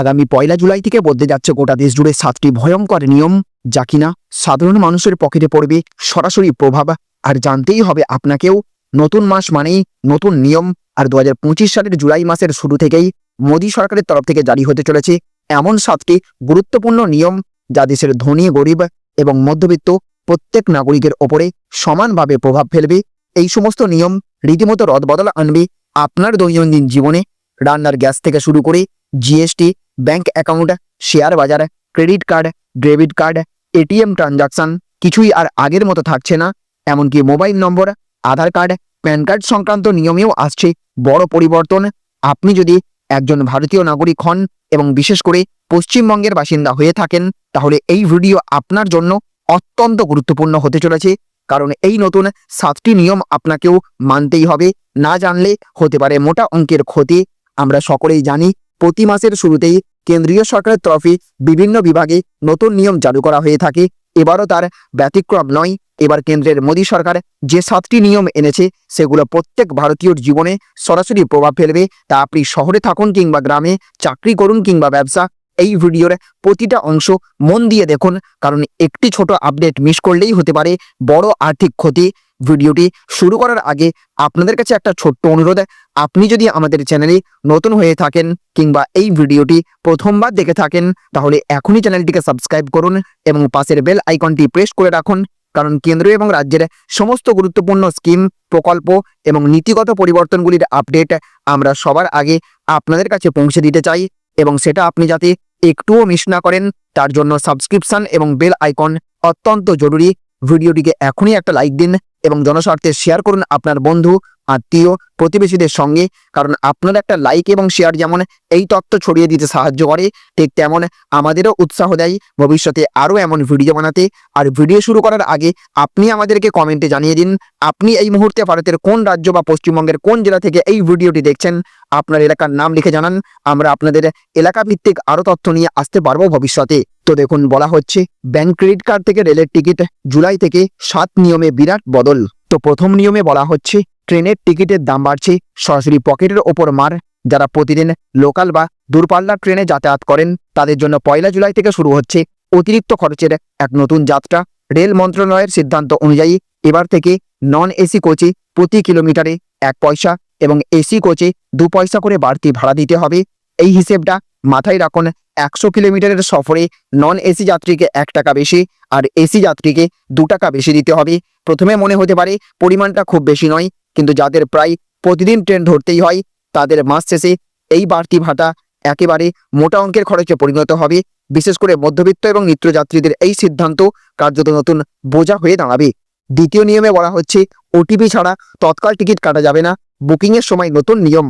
আগামী পয়লা জুলাই থেকে বদলে যাচ্ছে গোটা দেশ জুড়ে সাতটি ভয়ঙ্কর নিয়ম, যা কিনা সাধারণ মানুষের পকেটে পড়বে সরাসরি প্রভাব। আর জানতেই হবে আপনাকেও, নতুন মাস মানেই নতুন নিয়ম। আর দু হাজার পঁচিশ সালের জুলাই মাসের শুরু থেকেই মোদী সরকারের তরফ থেকে জারি হতে চলেছে এমন সাতটি গুরুত্বপূর্ণ নিয়ম, যা দেশের ধনী, গরিব এবং মধ্যবিত্ত প্রত্যেক নাগরিকের ওপরে সমানভাবে প্রভাব ফেলবে। এই সমস্ত নিয়ম রীতিমতো রদবদল আনবে আপনার দৈনন্দিন জীবনে। রান্নার গ্যাস থেকে শুরু করে জিএসটি ব্যাংক অ্যাকাউন্ট শেয়ার বাজার credit card debit card ATM transaction কিছুই আর আগের মতো থাকছে না। এমনকি mobile number Aadhaar card PAN card সংক্রান্ত নিয়মেও আসছে বড় পরিবর্তন। আপনি যদি একজন ভারতীয় নাগরিক হন এবং বিশেষ করে পশ্চিমবঙ্গের বাসিন্দা হয়ে থাকেন, তাহলে এই ভিডিও আপনার জন্য অত্যন্ত গুরুত্বপূর্ণ হতে চলেছে। কারণ এই নতুন সাতটি নিয়ম আপনাকেও মানতেই হবে। না জানলে হতে পারে মোটা অঙ্কের ক্ষতি। আমরা সকলেই জানি প্রতি মাসের শুরুতেই কেন্দ্রীয় সরকারের তরফে বিভিন্ন বিভাগে নতুন নিয়ম চালু করা হয়ে থাকে। এবারও তার ব্যতিক্রম নয়। এবার কেন্দ্রের মোদী সরকার যে সাতটি নিয়ম এনেছে, সেগুলো প্রত্যেক ভারতীয়র জীবনে সরাসরি প্রভাব ফেলবে। তা আপনি শহরে থাকুন কিংবা গ্রামে চাকরি করুন কিংবা ব্যবসা, এই ভিডিওর প্রতিটা অংশ মন দিয়ে দেখুন। কারণ একটি ছোট আপডেট মিস করলেই হতে পারে বড় আর্থিক ক্ষতি। ভিডিওটি শুরু করার আগে আপনাদের কাছে একটা ছোট্ট অনুরোধ আপনি যদি আমাদের চ্যানেলে নতুন হয়ে থাকেন কিংবা এই ভিডিওটি প্রথমবার দেখে থাকেন, তাহলে এখনই চ্যানেলটিকে সাবস্ক্রাইব করুন এবং পাশের বেল আইকনটি প্রেস করে রাখুন। কারণ কেন্দ্র এবং রাজ্যের সমস্ত গুরুত্বপূর্ণ স্কিম, প্রকল্প এবং নীতিগত পরিবর্তনগুলির আপডেট আমরা সবার আগে আপনাদের কাছে পৌঁছে দিতে চাই এবং সেটা আপনি যাতে একটুও মিস না করেন, তার জন্য সাবস্ক্রিপশন এবং বেল আইকন অত্যন্ত জরুরি। ভিডিওটিকে এখনই একটা লাইক দিন এবং জনস্বার্থে শেয়ার করুন আপনার বন্ধু আত্মীয় প্রতিবেশীদের সঙ্গে, কারণ আপনার একটা লাইক এবং শেয়ার যেমন এই তথ্য ছড়িয়ে দিতে সাহায্য করে, ঠিক তেমন আমাদেরও উৎসাহ দেয় ভবিষ্যতে আরও এমন ভিডিও বানাতে। আর ভিডিও শুরু করার আগে আপনি আমাদেরকে কমেন্টে জানিয়ে দিন, আপনি এই মুহূর্তে ভারতের কোন রাজ্য বা পশ্চিমবঙ্গের কোন জেলা থেকে এই ভিডিওটি দেখছেন, আপনার এলাকার নাম লিখে জানান, আমরা আপনাদের এলাকা ভিত্তিক আরও তথ্য নিয়ে আসতে পারব ভবিষ্যতে। তো দেখুন, বলা হচ্ছে ব্যাংক ক্রেডিট কার্ড থেকে রেলের টিকিট জুলাই থেকে সাত নিয়মে বিরাট বদল। তো প্রথম নিয়মে বলা হচ্ছে ট্রেনের টিকিটের দাম বাড়ছে। সরাসরি পকেটের ওপর মার। যারা প্রতিদিন লোকাল বা দূরপাল্লার ট্রেনে যাতায়াত করেন, তাদের জন্য পয়লা জুলাই থেকে শুরু হচ্ছে অতিরিক্ত খরচের এক নতুন যাত্রা। রেল মন্ত্রণালয়ের সিদ্ধান্ত অনুযায়ী এবার থেকে নন এসি কোচে প্রতি কিলোমিটারে এক পয়সা এবং এসি কোচে দু পয়সা করে বাড়তি ভাড়া দিতে হবে। এই হিসেবটা মাথায় রাখুন, একশো কিলোমিটারের সফরে নন এসি যাত্রীকে এক টাকা বেশি আর এসি যাত্রীকে দু টাকা বেশি দিতে হবে। প্রথমে মনে হতে পারে পরিমাণটা খুব বেশি নয় কিন্তু যাদের প্রায় প্রতিদিন ট্রেন ধরতেই হয়, তাদের মাস শেষে এই বাড়তি ভাতা একেবারে মোটা অঙ্কের খরচে পরিণত হবে। বিশেষ করে মধ্যবিত্ত এবং নিত্যযাত্রীদের এই সিদ্ধান্ত কার্যত নতুন বোঝা হয়ে দাঁড়াবে। দ্বিতীয় নিয়মে বলা হচ্ছে ওটিপি ছাড়া তৎকাল টিকিট কাটা যাবে না। বুকিংয়ের সময় নতুন নিয়ম।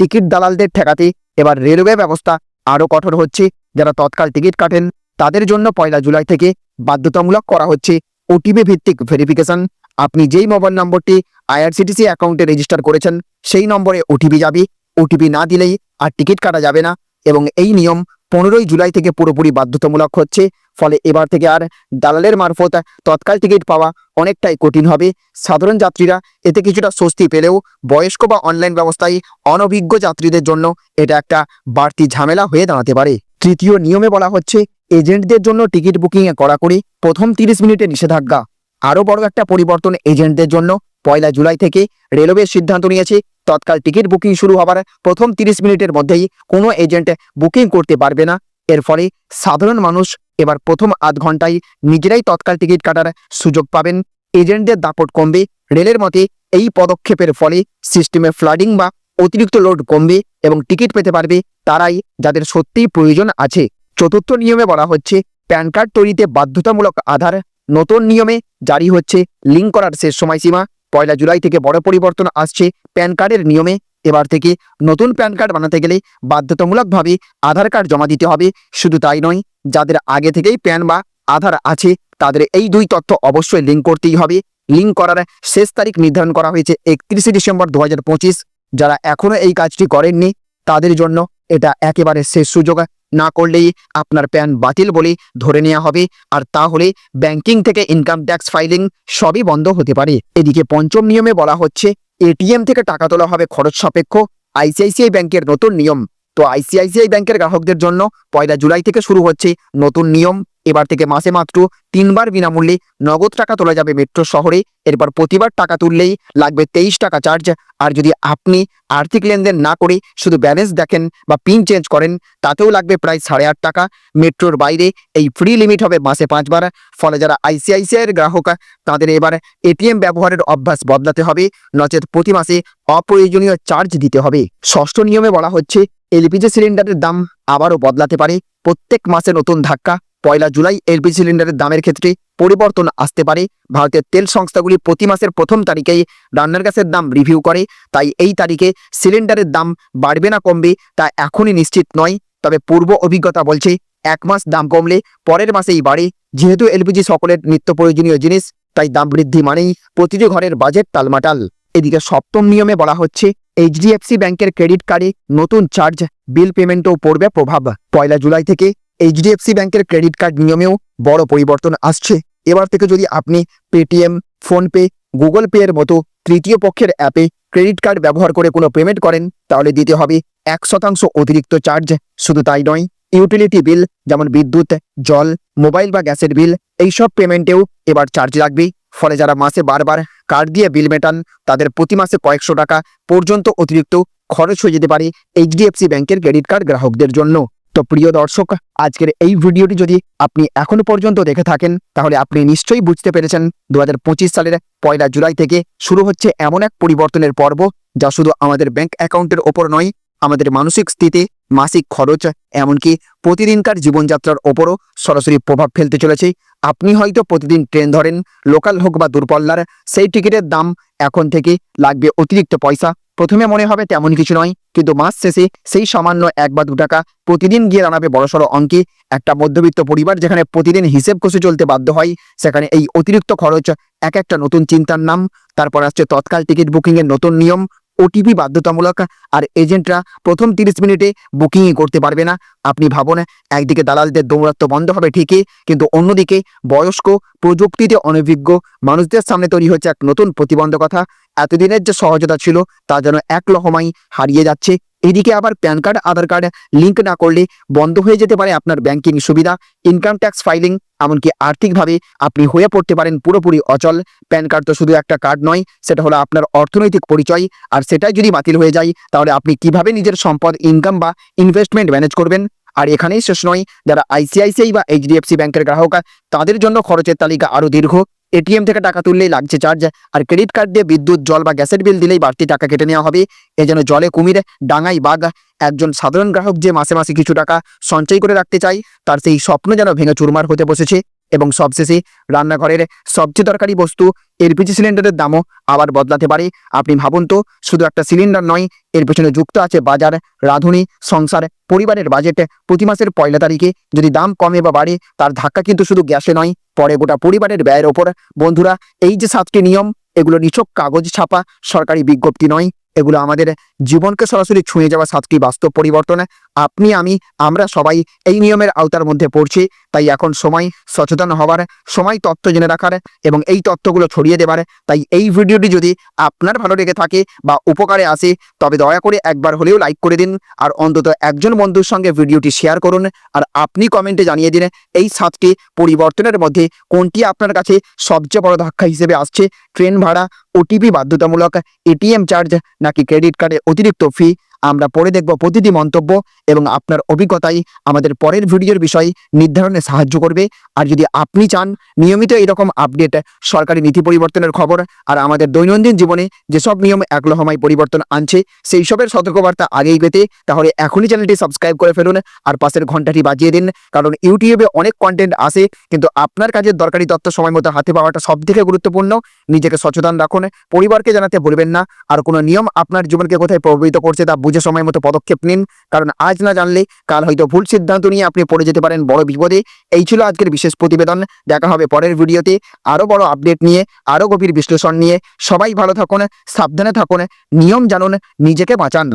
টিকিট দালালদের ঠেকাতে এবার রেলওয়ে ব্যবস্থা আরও কঠোর হচ্ছে। যারা তৎকাল টিকিট কাটেন, তাদের জন্য পয়লা জুলাই থেকে বাধ্যতামূলক করা হচ্ছে। ওটিপি ভিত্তিক ভেরিফিকেশন আপনি যেই মোবাইল নম্বরটি আইআরসিটিসি অ্যাকাউন্টে রেজিস্টার করেছেন, সেই নম্বরে ওটিপি যাবে। ওটিপি না দিলেই আর টিকিট কাটা যাবে না এবং এই নিয়ম পনেরোই জুলাই থেকে পুরোপুরি বাধ্যতামূলক হচ্ছে। ফলে এবার থেকে আর দালালের মারফত তৎকাল টিকিট পাওয়া অনেকটাই কঠিন হবে। সাধারণ যাত্রীরা এতে কিছুটা স্বস্তি পেলেও বয়স্ক বা অনলাইন ব্যবস্থায় অনভিজ্ঞ যাত্রীদের জন্য এটা একটা বাড়তি ঝামেলা হয়ে দাঁড়াতে পারে। তৃতীয় নিয়মে বলা হচ্ছে, এজেন্টদের জন্য টিকিট বুকিংয়ে কড়াকড়ি প্রথম তিরিশ মিনিটে নিষেধাজ্ঞা। আরও বড় একটা পরিবর্তন এজেন্টদের জন্য পয়লা জুলাই থেকে রেলওয়ে সিদ্ধান্ত নিয়েছে। তৎকাল টিকিট বুকিং শুরু হবার প্রথম তিরিশ মিনিটের মধ্যেই কোনো এজেন্ট বুকিং করতে পারবে না। এর ফলে সাধারণ মানুষ এবার প্রথম আধ ঘন্টায় নিজেরাই তৎকাল টিকিট কাটার সুযোগ পাবেন। এজেন্টদের দাপট কমবে। রেলের মতে, এই পদক্ষেপের ফলে সিস্টেমে ফ্লাডিং বা অতিরিক্ত লোড কমবে এবং টিকিট পেতে পারবে তারাই যাদের সত্যিই প্রয়োজন আছে। চতুর্থ নিয়মে বলা হচ্ছে, প্যান কার্ড তৈরিতে বাধ্যতামূলক আধার। নতুন নিয়মে জারি হচ্ছে লিঙ্ক করার শেষ সময়সীমা। পয়লা জুলাই থেকে বড় পরিবর্তন আসছে প্যান কার্ডের নিয়মে। এবার থেকে নতুন প্যান কার্ড বানাতে গেলে বাধ্যতামূলকভাবে আধার কার্ড জমা দিতে হবে। শুধু তাই নয়, যাদের আগে থেকেই প্যান বা আধার আছে, তাদের এই দুই তথ্য অবশ্যই লিঙ্ক করতেই হবে। লিঙ্ক করার শেষ তারিখ নির্ধারণ করা হয়েছে একত্রিশে ডিসেম্বর দু হাজার পঁচিশ। যারা এখনও এই কাজটি করেননি, তাদের জন্য এটা একেবারে শেষ সুযোগ। না করলেই আপনার প্যান বাতিল বলে ধরে নেওয়া হবে। আর তাহলে ব্যাংকিং থেকে ইনকাম ট্যাক্স ফাইলিং সবই বন্ধ হতে পারে। এদিকে পঞ্চম নিয়মে বলা হচ্ছে এটিএম থেকে টাকা তোলা হবে খরচ সাপেক্ষ। আইসিআইসিআই ব্যাংকের নতুন নিয়ম। তো আইসিআইসিআই ব্যাংকের গ্রাহকদের জন্য পয়লা জুলাই থেকে শুরু হচ্ছে নতুন নিয়ম। এবার থেকে মাসে মাত্র তিনবার বিনামূল্যে নগদ টাকা তোলা যাবে মেট্রো শহরে। এরপর প্রতিবার টাকা তুললেই লাগবে তেইশ টাকা চার্জ। আর যদি আপনি আর্থিক লেনদেন না করে শুধু ব্যালেন্স দেখেন বা পিন চেঞ্জ করেন, তাতেও লাগবে প্রায় সাড়ে আট টাকা। মেট্রোর বাইরে এই ফ্রি লিমিট হবে মাসে পাঁচবার। ফলে যারা আইসিআইসিআইয়ের গ্রাহক, তাদের এবার এটিএম ব্যবহারের অভ্যাস বদলাতে হবে। নচেত প্রতি মাসে অপ্রয়োজনীয় চার্জ দিতে হবে। ষষ্ঠ নিয়মে বলা হচ্ছে এলপিজি সিলিন্ডারের দাম আবারও বদলাতে পারে। প্রত্যেক মাসে নতুন ধাক্কা। পয়লা জুলাই এলপিজি সিলিন্ডারের দামের ক্ষেত্রে পরিবর্তন আসতে পারে। ভারতের তেল সংস্থাগুলি প্রতি মাসের প্রথম তারিখেই রান্নার গ্যাসের দাম রিভিউ করে। তাই এই তারিখে সিলিন্ডারের দাম বাড়বে না কমবে তা এখনই নিশ্চিত নয়। তবে পূর্ব অভিজ্ঞতা বলছে, এক মাস দাম কমলে পরের মাসেই বাড়ে। যেহেতু এলপিজি সকলের নিত্য প্রয়োজনীয় জিনিস, তাই দাম বৃদ্ধি মানেই প্রতিটি ঘরের বাজেট টালমাটাল। এদিকে সপ্তম নিয়মে বলা হচ্ছে, এইচডিএফসি ব্যাংকের ক্রেডিট কার্ডে নতুন চার্জ, বিল পেমেন্টও পড়বে প্রভাব। পয়লা জুলাই থেকে এইচডিএফসি ব্যাংকের ক্রেডিট কার্ড নিয়মেও বড় পরিবর্তন আসছে। এবার থেকে যদি আপনি পেটিএম ফোনপে গুগল পে এর মতো তৃতীয় পক্ষের অ্যাপে ক্রেডিট কার্ড ব্যবহার করে কোনো পেমেন্ট করেন, তাহলে দিতে হবে এক শতাংশ অতিরিক্ত চার্জ শুধু তাই নয় ইউটিলিটি বিল যেমন বিদ্যুৎ, জল মোবাইল বা গ্যাসের বিল এইসব পেমেন্টেও এবার চার্জ লাগবে ফলে যারা মাসে বারবার কার্ড দিয়ে বিল মেটান, তাদের প্রতি মাসে কয়েকশো টাকা পর্যন্ত অতিরিক্ত খরচ হয়ে যেতে পারে এইচডিএফসি ব্যাংকের ক্রেডিট কার্ড গ্রাহকদের জন্য। তো প্রিয় দর্শক, আজকের এই ভিডিওটি যদি আপনি এখনও পর্যন্ত দেখে থাকেন, তাহলে আপনি নিশ্চয়ই বুঝতে পেরেছেন দু হাজার পঁচিশ সালের পয়লা জুলাই থেকে শুরু হচ্ছে এমন এক পরিবর্তনের পর্ব, যা শুধু আমাদের ব্যাংক অ্যাকাউন্টের ওপর নয়, আমাদের মানসিক স্থিতি, মাসিক খরচ, এমনকি প্রতিদিনকার জীবনযাত্রার ওপরও সরাসরি প্রভাব ফেলতে চলেছে। আপনি হয়তো প্রতিদিন ট্রেন ধরেন, লোকাল হোক বা দূরপল্লার, সেই টিকিটের দাম এখন থেকে লাগবে অতিরিক্ত পয়সা। প্রথমে মনে হবে তেমন কিছু নয়, কিন্তু মাস শেষে সেই সামান্য এক বা দু টাকা প্রতিদিন গিয়ে দাঁড়াবে বড়সড় অঙ্কে। একটা মধ্যবিত্ত পরিবার যেখানে প্রতিদিন হিসেব কষে চলতে বাধ্য হয়, সেখানে এই অতিরিক্ত খরচ এক একটা নতুন চিন্তার নাম। তারপর আসছে তৎকাল টিকিট বুকিংয়ের নতুন নিয়ম ওটিপি বাধ্যতামূলক আর এজেন্টরা প্রথম তিরিশ মিনিটে বুকিংই করতে পারবে না। আপনি ভাবুন, একদিকে দালালদের দৌরাত্ম বন্ধ হবে ঠিকই, কিন্তু অন্যদিকে বয়স্ক, প্রযুক্তিতে অনভিজ্ঞ মানুষদের সামনে তৈরি হচ্ছে এক নতুন প্রতিবন্ধকতা। এতদিনের যে সহজতা ছিল, তা যেন এক লহমাই হারিয়ে যাচ্ছে। এদিকে আবার PAN card, Aadhaar card link না করলে বন্ধ হয়ে যেতে পারে আপনার ব্যাংকিং সুবিধা। ইনকাম ট্যাক্স ফাইলিং এমনকি আর্থিকভাবে আপনি হয়ে পড়তে পারেন পুরোপুরি অচল। প্যান কার্ড তো শুধু একটা কার্ড নয়, সেটা হলো আপনার অর্থনৈতিক পরিচয়। আর সেটাই যদি বাতিল হয়ে যায়, তাহলে আপনি কীভাবে নিজের সম্পদ ইনকাম বা ইনভেস্টমেন্ট ম্যানেজ করবেন? আর এখানেই শেষ নয়, যারা আইসিআইসিআই বা এইচডিএফসি ব্যাংকের গ্রাহক, তাদের জন্য খরচের তালিকা আরও দীর্ঘ। এটিএম থেকে টাকা তুললেই লাগছে চার্জ আর ক্রেডিট কার্ড দিয়ে বিদ্যুৎ, জল বা গ্যাসের বিল দিলেই বাড়তি টাকা কেটে নেওয়া হবে। এ যেন জলে কুমির ডাঙাই বাঘ, একজন সাধারণ গ্রাহক যে মাসে মাসে কিছু টাকা সঞ্চয় করে রাখতে চায়, তার সেই স্বপ্ন যেন ভেঙে চুরমার হতে বসেছে। এবং সবশেষে রান্নাঘরের সবচেয়ে দরকারি বস্তু এলপিজি সিলিন্ডারের দামও আবার বদলাতে পারে। আপনি ভাবুন তো, শুধু একটা সিলিন্ডার নয়, এর পেছনে যুক্ত আছে বাজার, রাঁধুনি, সংসার, পরিবারের বাজেট। প্রতি মাসের পয়লা তারিখে যদি দাম কমে বা বাড়ে, তার ধাক্কা কিন্তু শুধু গ্যাসে নয়, পরে গোটা পরিবারের ব্যয়ের ওপর। বন্ধুরা, এই যে সাতটি নিয়ম, এগুলো নিছক কাগজ ছাপা, সরকারি বিজ্ঞপ্তি নয়, এগুলো আমাদের জীবনকে সরাসরি ছুঁয়ে যাওয়া সাতটি বাস্তব পরিবর্তন। আপনি, আমি, আমরা সবাই এই নিয়মের আওতার মধ্যে পড়ছি, তাই এখন সময় সচেতন হওয়ার, সময় তথ্য জেনে রাখার এবং এই তথ্যগুলো ছড়িয়ে দেবার। তাই এই ভিডিওটি যদি আপনার ভালো লেগে থাকে বা উপকারে আসে, তবে দয়া করে একবার হলেও লাইক করে দিন আর অন্তত একজন বন্ধুর সঙ্গে ভিডিওটি শেয়ার করুন আর আপনি কমেন্টে জানিয়ে দিন এই সাতটি পরিবর্তনের মধ্যে কোনটি আপনার কাছে সবচেয়ে বড় ধাক্কা হিসেবে আসছে। ট্রেন ভাড়া, ওটিপি বাধ্যতামূলক, এটিএম চার্জ নাকি ক্রেডিট কার্ডে অতিরিক্ত ফি আমরা পড়ে দেখব প্রতিটি মন্তব্য এবং আপনার অভিজ্ঞতাই আমাদের পরের ভিডিওর বিষয় নির্ধারণে সাহায্য করবে। আর যদি আপনি চান নিয়মিত এরকম আপডেট সরকারি নীতি পরিবর্তনের খবর আর আমাদের দৈনন্দিন জীবনে যেসব নিয়ম একলহমায় পরিবর্তন আনছে, সেই সবের সতর্কবার্তা আগেই পেতে তাহলে এখনই চ্যানেলটি সাবস্ক্রাইব করে ফেলুন আর পাশের ঘন্টাটি বাজিয়ে দিন, কারণ ইউটিউবে অনেক কন্টেন্ট আসে, কিন্তু আপনার কাজের দরকারি তথ্য সময় মতো হাতে পাওয়াটা সব থেকে গুরুত্বপূর্ণ। নিজেকে সচেতন রাখুন, পরিবারকে জানাতে ভুলবেন না, আর কোনো নিয়ম আপনার জীবনকে কোথায় প্রভাবিত করছে তা বুঝে সময় মতো পদক্ষেপ নিন। কারণ আজ না জানলে কাল হয়তো ভুল সিদ্ধান্ত নিয়ে আপনি পড়ে যেতে পারেন বড় বিপদে। এই ছিল আজকের বিশেষ প্রতিবেদন। দেখা হবে পরের ভিডিওতে। আরও বড় আপডেট নিয়ে, আরও গভীর বিশ্লেষণ নিয়ে। সবাই ভালো থাকুন, সাবধানে থাকুন, নিয়ম জানুন, নিজেকে বাঁচান।